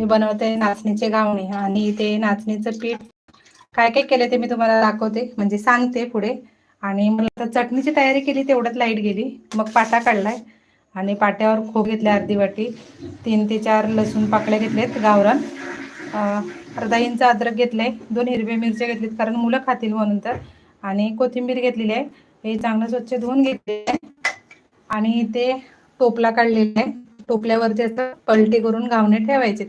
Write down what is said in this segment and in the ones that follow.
मी बनवते नाचणीचे गावणे आणि ते नाचणीचं पीठ काय काय केलं ते मी तुम्हाला दाखवते म्हणजे सांगते पुढे. आणि मला चटणीची तयारी केली तेवढ्यात लाइट गेली. मग पाटा काढलाय आणि पाट्यावर खो घेतले अर्धी वाटी. तीन ते चार लसूण पाकळ्या घेतलेत गावरान. अर्धा इंच अद्रक घेतले दोन हिरव्या मिरच्या घेतलीत कारण मुलं खातील म्हणून तर. आणि कोथिंबीर घेतलेली आहे. हे चांगलं स्वच्छ धुवून घेतले आणि ते टोपला काढलेले आहे. टोपल्यावरती असं पलटी करून गावणे ठेवायचे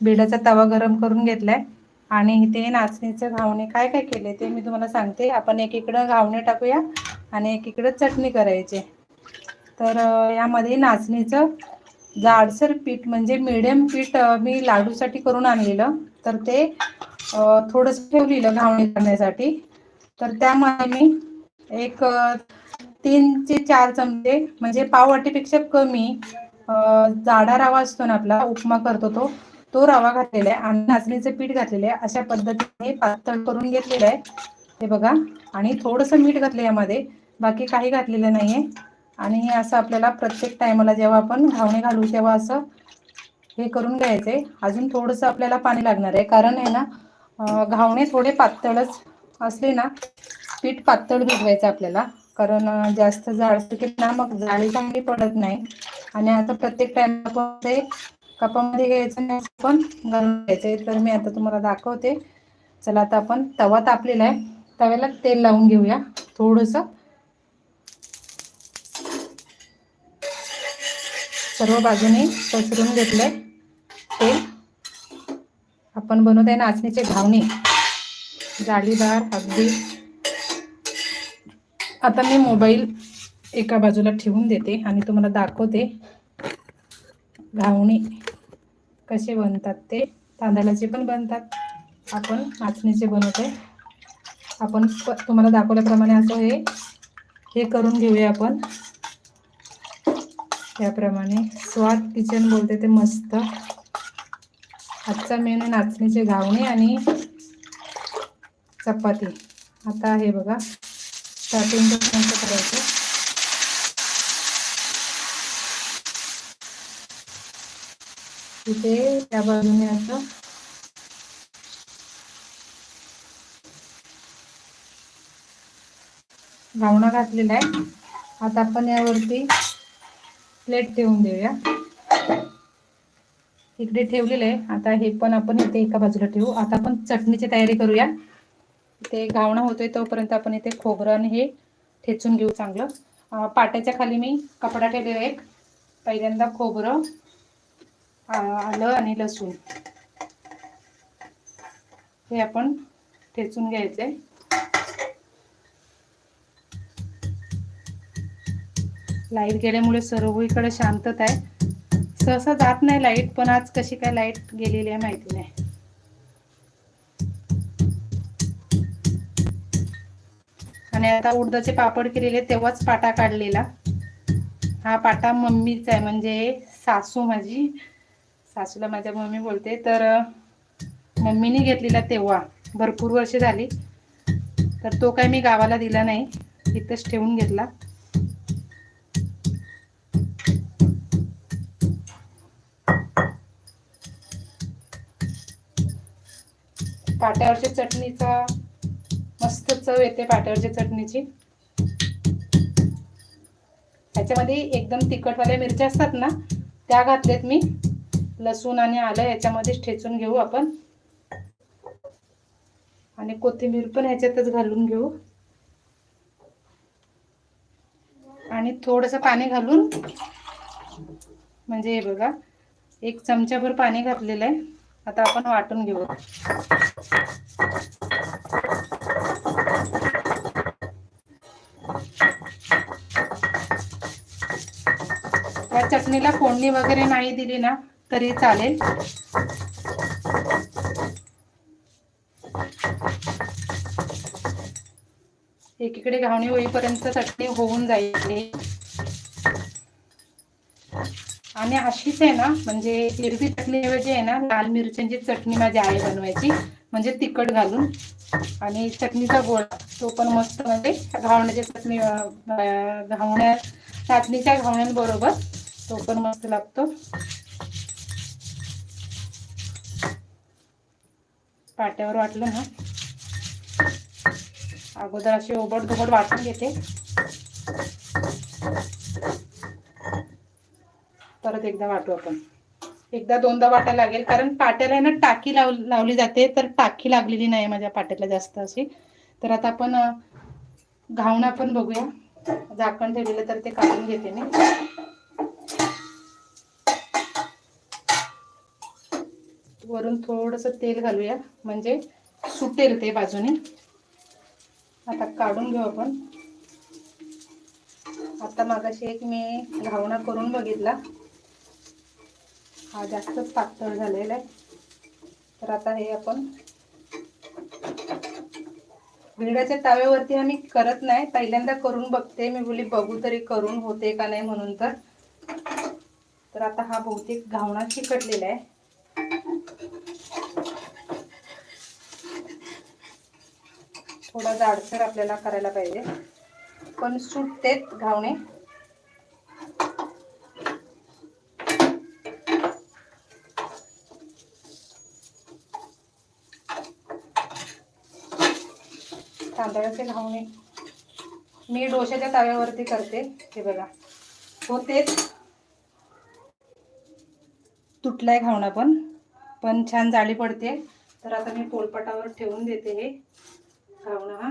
बिडाचा तवा गरम करून घेतलाय. आणि इथे नाचणीचे घावणे काय काय केले ते मी तुम्हाला सांगते. आपण एकीकडं घावणे टाकूया आणि एकीकडं चटणी करायची. तर यामध्ये नाचणीचं जाडसर पीठ म्हणजे मिडियम पीठ मी लाडूसाठी करून आणलेलं. तर ते थोडंसं ठेवलेलं घावणे करण्यासाठी. तर त्यामध्ये मी एक तीन ते चार चमचे म्हणजे पाव वाटीपेक्षा कमी जाडा रवा असतो ना आपला उपमा करतो तो. तो रवा घातलेला आहे आणि नाचणीचं पीठ घातलेलं आहे अशा पद्धतीने पातळ करून घेतलेलं आहे. हे बघा आणि थोडंसं मीठ घातलं यामध्ये बाकी काही घातलेलं नाहीये. आणि असं आपल्याला प्रत्येक टायमाला जेव्हा आपण घावणे घालू तेव्हा असं हे करून घ्यायचं. आहे अजून थोडंसं आपल्याला पाणी लागणार आहे कारण आहे ना घावणे थोडे पातळच असले ना पीठ पातळ भिजवायचं आपल्याला. कारण जास्त जाड की ना मग जाळी चांगली पडत नाही. आणि आता प्रत्येक टाइम ते कपामध्ये घ्यायचं नाही आपण घालून घ्यायचं तर मी आता तुम्हाला दाखवते. चला आता आपण तवा तापलेला आहे. तव्याला तेल लावून घेऊया. थोडंसं. सर्व बाजूने पसरून घेतलंय तेल. आपण बनवत आहे नाचणीचे घावणे. जाळीदार अगदी. आता मी मोबाईल एका बाजूला ठेवून देते आणि तुम्हाला दाखवते. घावणे कसे बनतात ते तांदळाचे पण बनतात. आपण नाचणीचे बनवतोय. आपण प- तुम्हाला दाखवल्याप्रमाणे असं हे हे करून घेऊया आपण. त्याप्रमाणे स्वाद किचन बोलते ते मस्त. आजचा मेनू नाचणीचे घावणे आणि चपाती. आता हे बघा स्टार्टिंग कसं करायचं. तिथे त्या बाजूने असं. घावणा घातलेला आहे. आता आपण यावरती प्लेट ठेवून देऊया. इकडे ठेवलेलं आहे. आता हे पण आपण इथे एका बाजूला ठेवू. आता आपण चटणीची तयारी करूया. ते घावणं होतोय तोपर्यंत आपण इथे खोबरं आणि हे ठेचून घेऊ चांगलं. पाट्याच्या खाली मी कपडा ठेवलेला एक. पहिल्यांदा खोबरं. आलं आणि लसूण. हे आपण ठेचून घ्यायचंय लाइट गेल्यामुळे सर्वीकडे शांतता आहे. सहसा जात नाही लाइट पण आज कशी काय लाइट गेलेली आहे माहिती नाही. आणि आता उडदाचे पापड केलेले तेव्हाच पाटा काढलेला. हा पाटा मम्मीचा आहे म्हणजे सासू माझी. सासूला माझ्या मम्मी बोलते तर मम्मीने घेतलेला तेव्हा भरपूर वर्ष झाली. तर तो काय मी गावाला दिला नाही इथंच ठेवून घेतला. पाट्यावरच्या चटणीचा मस्त चव येते पाट्यावरच्या चटणीची. ह्याच्यामध्ये एकदम तिखटवाल्या मिरच्या असतात ना त्या घातल्यात मी. लसूण आणि आलं याच्यामध्येच ठेचून घेऊ आपण. आणि कोथिंबीर पण ह्याच्यातच घालून घेऊ. आणि थोडंसं पाणी घालून म्हणजे हे बघा एक चमचाभर पाणी घातलेलं आहे. आता आपण वाटून घेऊ. या चटणीला फोडणी वगैरे नाही दिली ना तरी चालेल. एकीकडे घावणी होईपर्यंत चटणी होऊन जाईल. आणि अशीच आहे ना म्हणजे हिरवी चटणीऐवजी आहे ना लाल मिरच्यांची चटणी माझी आई बनवायची. म्हणजे तिखट घालून. आणि चटणीचा गोळा तो पण मस्त म्हणजे घावण्याची चटणी घावण्या चटणीच्या घावण्यांबरोबर तो पण मस्त लागतो. पाट्यावर वाटलं ना. अगोदर अशी ओबड दुबट वाटून घेते. परत एकदा वाटू आपण. एकदा दोनदा वाटा लागेल कारण पाट्याला आहे ना टाकी लाव लावली जाते तर टाकी लागलेली नाही माझ्या पाट्याला जास्त अशी. तर आता आपण अं, घावणं बघूया. झाकण ठेवलेलं तर ते काढून घेते मी. वरून थोडंसं तेल घालूया. म्हणजे सुटेल ते बाजूने. आता काढून घेऊ आपण. आता मागाशी एक मी घावणा करून बघितला. हा जास्तच पातळ झालेला आहे. तर आता हे आपण भिडाच्या ताव्यावरती आम्ही करत नाही. पहिल्यांदा करून बघते. मी बोली बघू तरी करून होते का नाही? म्हणून तर. तर आता हा बहुतेक घावणा चिकटलेला आहे. थोडा जाडसर आपल्याला करायला पाहिजे. पण सुटतेत घावणे. तांदळाचे घावणे. मी डोशाच्या तव्यावरती करते. हे बघा. होतेच. तुटलाय घावणा पण. पण छान जाळी पडते. तर आता मी पोलपाटावर ठेवून देते हे. घावणं हा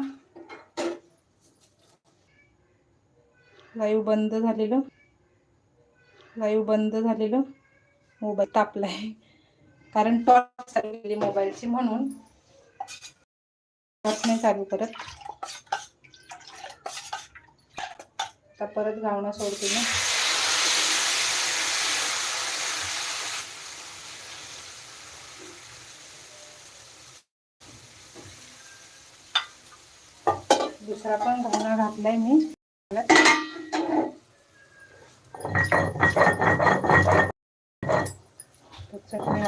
लाईव्ह बंद झालेलं. लाईव्ह बंद झालेलं. मोबाईल तापलाय. कारण टॉर्च चालू केली मोबाईलची म्हणून. टॉर्च नाही चालू करत. आता परत घावणं सोडते ना. दुसरा पण घावणा घातलाय मी. चटणी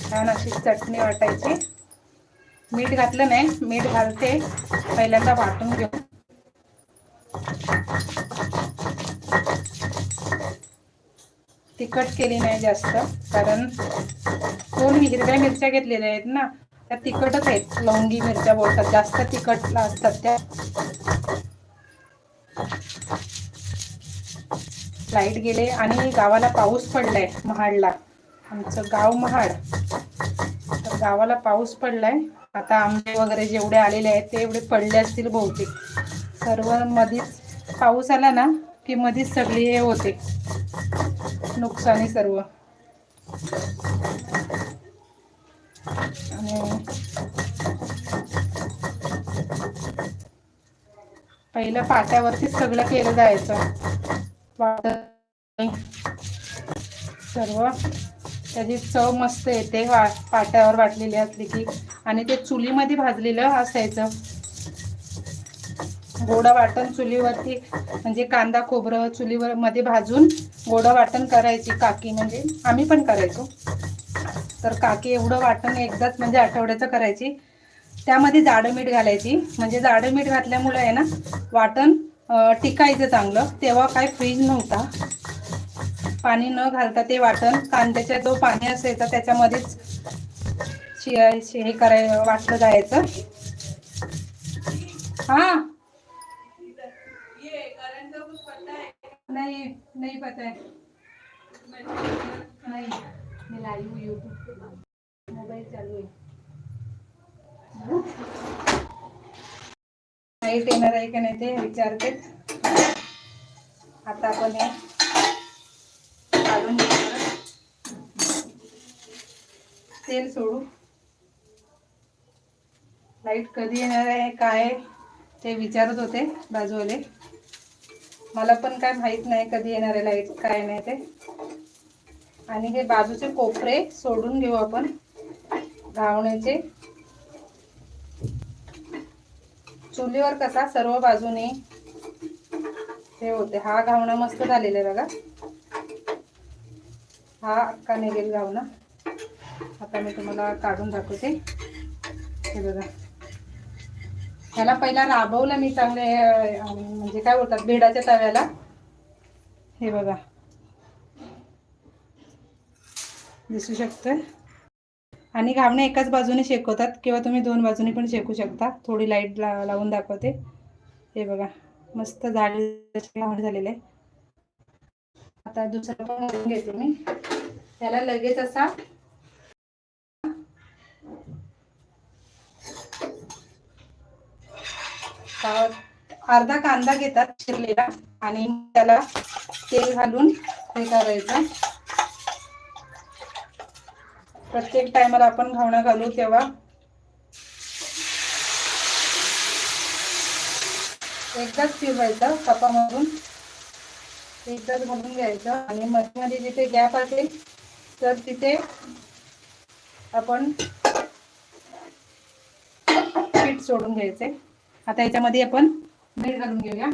छान अशी चटणी वाटायची. मीठ घातलं नाही मीठ घालते. पहिल्यांदा वाटून घेऊ. तिखट केली नाही जास्त कारण दोन हिरव्या मिरच्या घेतलेल्या आहेत ना त्या तिखटच आहेत. लवंगी मिरच्या बोलतात जास्त तिखट असतात त्या. लाइट गेले आणि गावाला पाऊस पडलाय महाडला. आमचं गाव महाड. तर गावाला पाऊस पडलाय. आता आंबे वगैरे जेवढे आलेले आहेत ते एवढे पडले असतील बहुतेक. सर्व मधीच पाऊस आला ना की मधीच सगळी हे होते. नुकसानी सर्व. आणि पहिलं पाट्यावरतीच सगळं केलं जायचं. सर्व. त्याची चव मस्त येते. वा पाट्यावर वाटलेली असली की. आणि ते चुलीमध्ये भाजलेलं असायचं. गोडं वाटण चुलीवरती म्हणजे कांदा खोबरं चुलीवर मध्ये भाजून गोडं वाटण करायची काकी म्हणजे आम्ही पण करायचो. तर काकी एवढं वाटण एकदाच म्हणजे आठवड्याचं करायची. त्यामध्ये जाडं मीठ घालायची. म्हणजे जाडं मीठ घातल्यामुळे आहे ना वाटण टिकायचं चांगलं. तेव्हा काय फ्रीज नव्हता. पाणी न घालता ते वाटण कांद्याच्या जो पाणी असायचा त्याच्यामध्येच शिया शि- हे कराय वाटलं जायचं. हा. नहीं नहीं पता है नहीं मैं लाई हूँ यूट्यूब पे मोबाइल चालू है लाइट येणार आहे का नाही ते विचारते. आता आपण हे काढून तेल सोडू. लाइट कधी येणार आहे काय ते विचारत होते बाजूवाले. मला पण काय माहीत नाही कधी येणार आहे लाइट काय नाही ते. आणि हे बाजूचे कोपरे सोडून घेऊ आपण. घावण्याचे. चुलीवर कसा सर्व बाजूने हे होते. हा घावणं मस्त झालेला आहे बघा. हा अक्का निघेल घावणं. आता मी तुम्हाला काढून दाखवते. हे बघा. ह्याला पहिला राबवलं मी चांगले म्हणजे काय बोलतात भेडाच्या तव्याला. हे बघा. दिसू शकतोय? आणि घावणे एकाच बाजूने शेकवतात किंवा तुम्ही दोन बाजूने पण शेकू शकता. थोडी लाइट ला लावून दाखवते. हे बघा मस्त झाड घावणे झालेले. आहे. आता दुसरं पण घेते मी. त्याला लगेच असा अर्धा कांदा घेतात चिरलेला आणि त्याला तेल घालून हे करायचं. प्रत्येक टायमाला आपण घावणं घालू तेव्हा. एकदाच फिरवायचं कपामधून. एकदाच घालून घ्यायचं आणि मध्ये जिथे गॅप असेल तर तिथे आपण पीठ सोडून घ्यायचे. आता याच्यामध्ये आपण मीठ घालून घेऊया.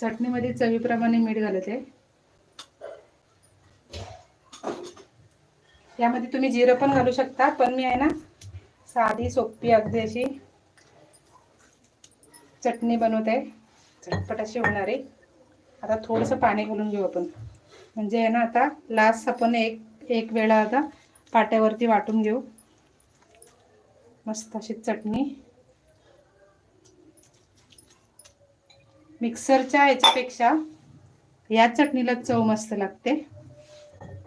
चटणीमध्ये चवीप्रमाणे मीठ घालत. आहे यामध्ये तुम्ही जिरं पण घालू शकता पण मी आहे ना साधी सोपी अगदी अशी चटणी बनवत. आहे झटपट अशी होणार आहे. आता थोडंसं पाणी घालून घेऊ आपण. म्हणजे आहे ना आता लास्ट आपण एक एक वेळा आता पाट्यावरती वाटून घेऊ. मस्त अशी चटणी. मिक्सरच्या याच्यापेक्षा या चटणीला चव मस्त लागते.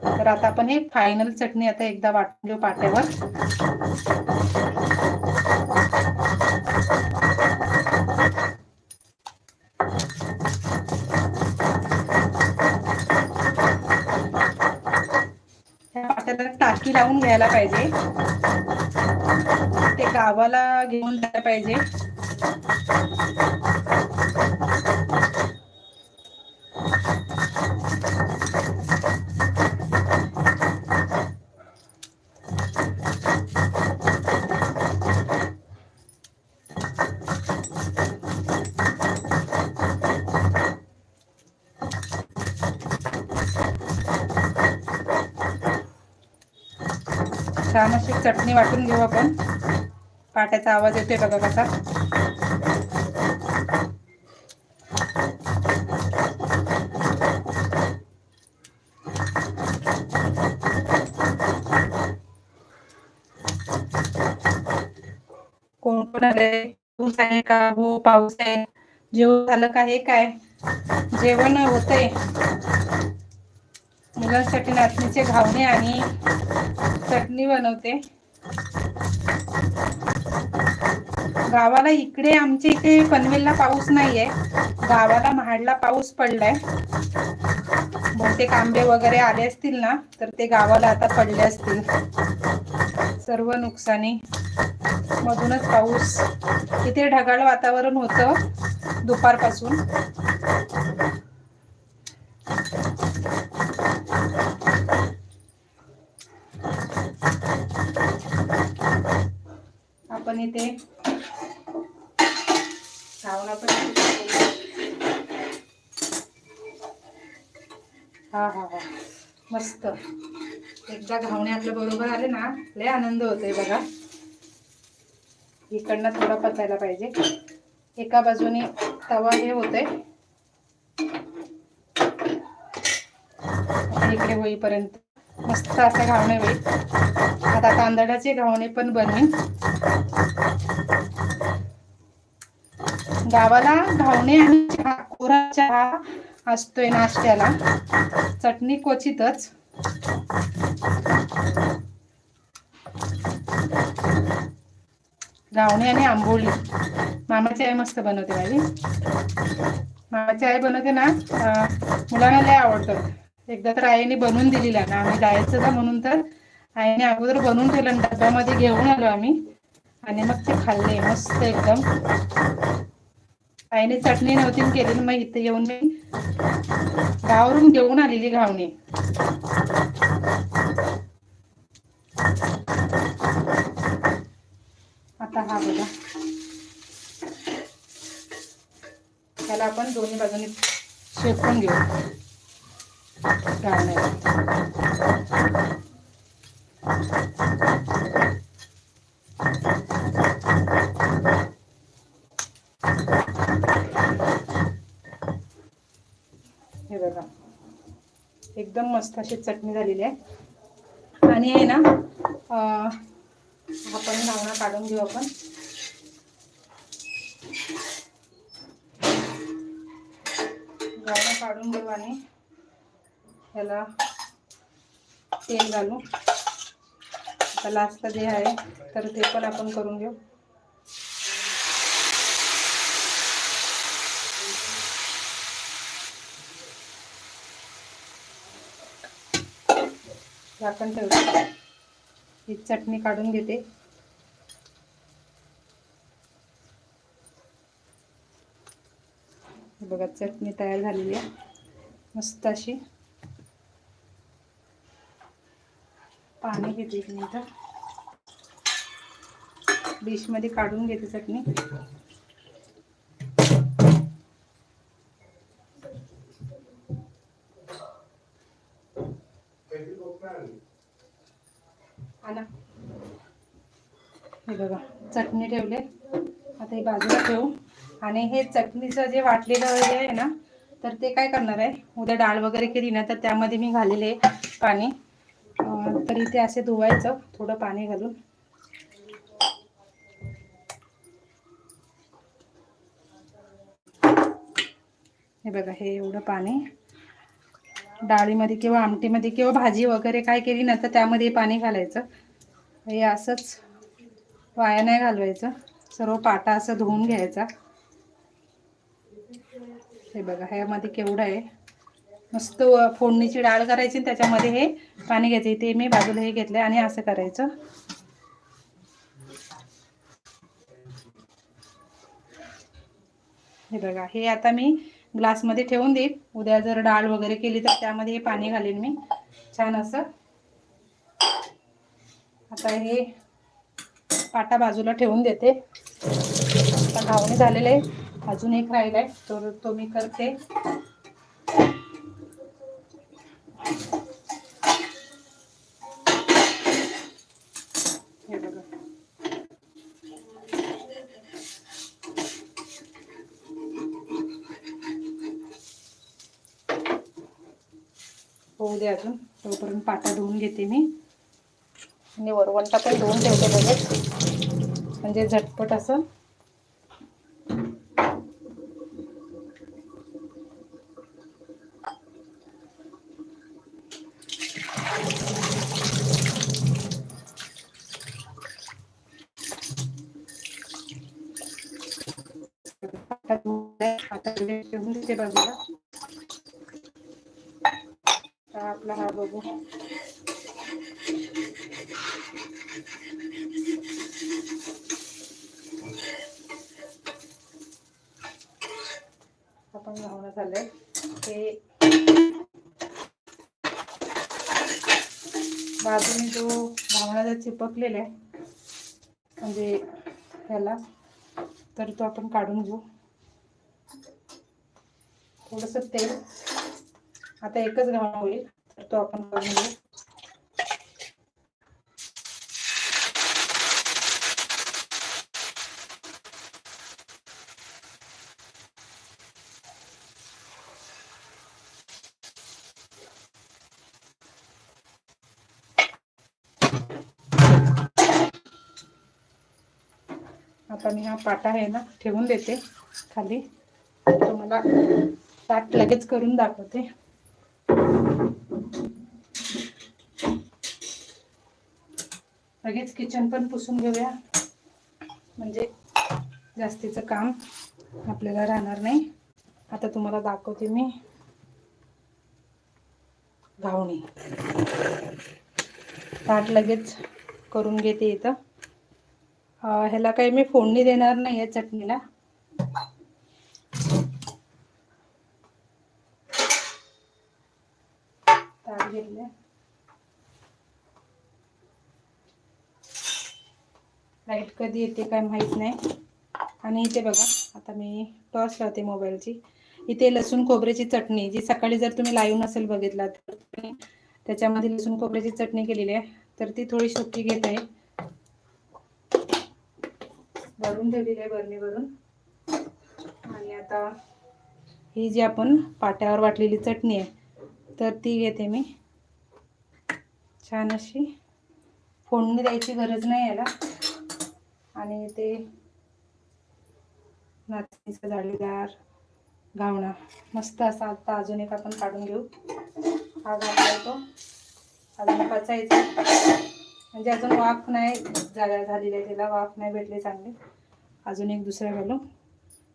तर आता आपण हे फायनल चटणी आता एकदा वाटून घेऊ पाट्यावर. टाकी लावून घ्यायला पाहिजे. ते गावाला घेऊन जायला पाहिजे छान अशी चटणी वाटून घेऊ आपण. पाट्याचा आवाज येतोय बघा कसा. कोण कोण आले पाऊस आहे का? हो पाऊस आहे. जेवण झालं का? हे काय? जेवण होतंय. मुलांसाठी नाचणीचे घावणे आणि चटणी बनवते. गावाला इकडे आमच्या इकडे पनवेलला पाऊस नाहीये. गावाला महाडला पाऊस पडलाय. बहुतेक आंबे वगैरे आले असतील ना तर ते गावाला आता पडले असतील. सर्व नुकसानी. मधूनच पाऊस. इथे ढगाळ वातावरण होतं दुपारपासून. पण इथे सावना पण हा हा हा. मस्त. एकदा घावणे आपल्या बरोबर आले ना लय आनंद होतोय बघा. इकडनं थोडा पचायला पाहिजे. एका बाजूने तवा हे होतंय. इकडे होईपर्यंत. मस्त असं घावणे होईल. आता तांदळाचे घावणे पण बनवेन गावाला घावणे आणि चहा कोरा चहा असतोय नाश्त्याला. चटणी क्वचितच. गावणे आणि आंबोली. मामाची आई मस्त बनवते माझी मामाची आई बनवते ना मुलांना लय आवडतं. एकदा तर आईने बनवून दिलेला. ना आम्ही जायचं ना म्हणून तर आईने अगोदर बनवून ठेवलं आणि डब्यामध्ये घेऊन आलो आम्ही. आणि मग ते खाल्ले मस्त एकदम. आईने चटणी नव्हती केली मग इथे येऊन मी गावरून घेऊन आलेली घावणी. आता हा बघा. त्याला आपण दोन्ही बाजूने शेकून घेऊ. हे बघा. एकदम मस्त अशी चटणी झालेली आहे. आणि आहे ना आपण घावणा काढून घेऊ आपण. घावणा काढून घेऊ आणि ह्याला तेल घालू. आता लास्टला जे आहे तर ते पण आपण करून घेऊ. झाकण ठेवते. ही चटणी काढून घेते. बघा चटणी तयार झालेली आहे. मस्त अशी. पाणी घेते एक तर डिशमध्ये काढून घेते चटणी. बघा चटणी ठेवले. आता हे बाजूला ठेवू. आणि हे चटणीचं जे वाटलेलं जे आहे ना तर ते काय करणार आहे? उद्या डाळ वगैरे केली ना तर त्यामध्ये मी घालेले पाणी. तर इथे असे धुवायचं थोडं पाणी घालून. हे बघा हे एवढं पाणी. डाळीमध्ये किंवा आमटीमध्ये किंवा भाजी वगैरे काय केली ना तर त्यामध्ये पाणी घालायचं. हे असंच वाया नाही घालवायचं. सर्व पाटा असं धुवून घ्यायचा. हे बघा ह्यामध्ये केवढं आहे. मस्त फोडणीची डाळ करायची त्याच्यामध्ये हे पाणी घ्यायचं. ते मी बाजूला हे घेतलं आणि असं करायचं. हे बघा हे आता मी ग्लासमध्ये ठेवून देईन. उद्या जर डाळ वगैरे केली तर त्यामध्ये हे पाणी घालेन मी. छान असं. आता हे पाटा बाजूला ठेवून देते. आता घावणे झालेले आहे अजून एक राहिलाय आहे. तर तो मी करते. होऊ दे अजून. तोपर्यंत पाटा धुवून घेते मी. आणि वरवंटा पण धुवून ठेवते लगेच. म्हणजे झटपट असं. पाटा ठेवून देते बाजूला आता आपला हा बघू. आपण घावणं झालंय. ते बाजूने जो भावना चिपकलेला आहे म्हणजे ह्याला तर तो आपण काढून घेऊ. थोडस तेल आता एकच घावणा होईल तर तो आपण काढून घेऊ. आता मी हा पाटा आहे ना ठेवून देते खाली. तुम्हाला ताट लगेच करून दाखवते. लगेच किचन पण पुसून घेऊया. म्हणजे जास्तीचं काम आपल्याला राहणार नाही. आता तुम्हाला दाखवते मी घावणी. ताट लगेच करून घेते इथं. ह्याला काही मी फोडणी देणार नाही आहे चटणीला. ताट घेतले लाइट कधी येते काय माहीत नाही. आणि इथे बघा आता मी टॉर्च लावते मोबाईलची. इथे लसूण खोबऱ्याची चटणी जी सकाळी जर तुम्ही लाईव्ह नसेल बघितला तर त्याच्यामध्ये लसूण खोबऱ्याची चटणी केलेली आहे. तर ती थोडी सुकी घेत आहे. काढून ठेवलेली आहे बरणी आणि आता ही जी आपण पाट्यावर वाटलेली चटणी आहे तर ती घेते मी. छान अशी फोडणी द्यायची गरज नाही याला. आणि ते नाचणीचं जाळीदार घावणा. मस्त असा आता अजून एक आपण काढून घेऊ. हा घातला तो अजून पचायचा. म्हणजे अजून वाफ नाही जागा झालेली आहे त्याला. वाफ नाही भेटले चांगले. अजून एक दुसरं घालू.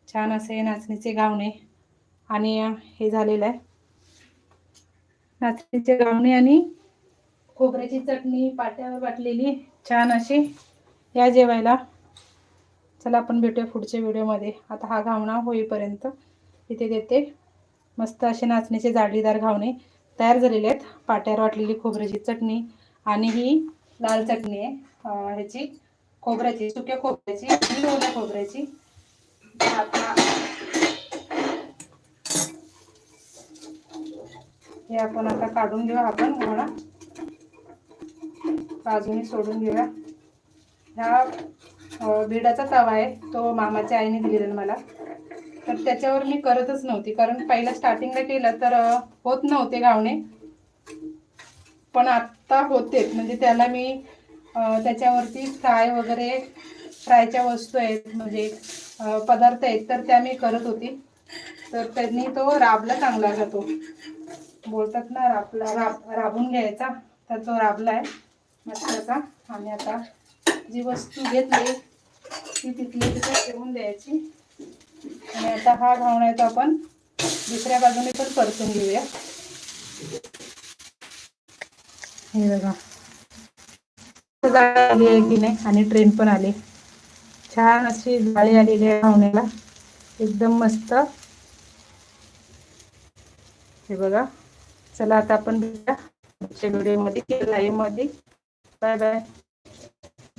छान असे नाचणीचे घावणे आणि हे झालेलं आहे. नाचणीचे घावणे आणि खोबऱ्याची चटणी पाट्यावर वाटलेली छान अशी या जेवायला. चला आपण भेटूया पुढच्या व्हिडिओमध्ये. आता हा घावणा होईपर्यंत इथे देते. मस्त असे नाचणीचे जाडीदार घावणे तयार झालेले आहेत. पाट्यावर वाटलेली खोबऱ्याची चटणी आणि ही लाल चटणी आहे ह्याची. खोबऱ्याची सुक्या खोबऱ्याची आणि ओल्या खोबऱ्याची. आता हे आपण आता काढून घेऊ आपण घावणा बाजूने सोडून घेऊया. ह्या बिडाचा तवा आहे तो मामाच्या आईने दिलेला मला. तर त्याच्यावर मी करतच नव्हती कारण पहिला स्टार्टिंगला केलं तर होत नव्हते घावणे. पण आत्ता होते म्हणजे त्याला मी त्याच्यावरती फ्राय वगैरे फ्रायच्या वस्तू आहेत म्हणजे पदार्थ आहेत तर त्या मी करत होती. तर त्यांनी तो राबला चांगला जातो बोलतात ना राबला राब राबून घ्यायचा तर तो राबला आहे मस्त असा. आणि आता जी वस्तू घेतली ती तिथली तिथे ठेवून द्यायची. आणि आता हा घावण्याचा आहे तो आपण दुसऱ्या बाजूने पण परतून घेऊया. हे बघा. जाळी आली आहे की नाही आणि ट्रेन पण आली छान अशी जाळी आलेली आहे पाहुण्याला. एकदम मस्त. हे बघा. चला आता आपण भेटूया. पुढच्या व्हिडिओमध्ये मध्ये बाय बाय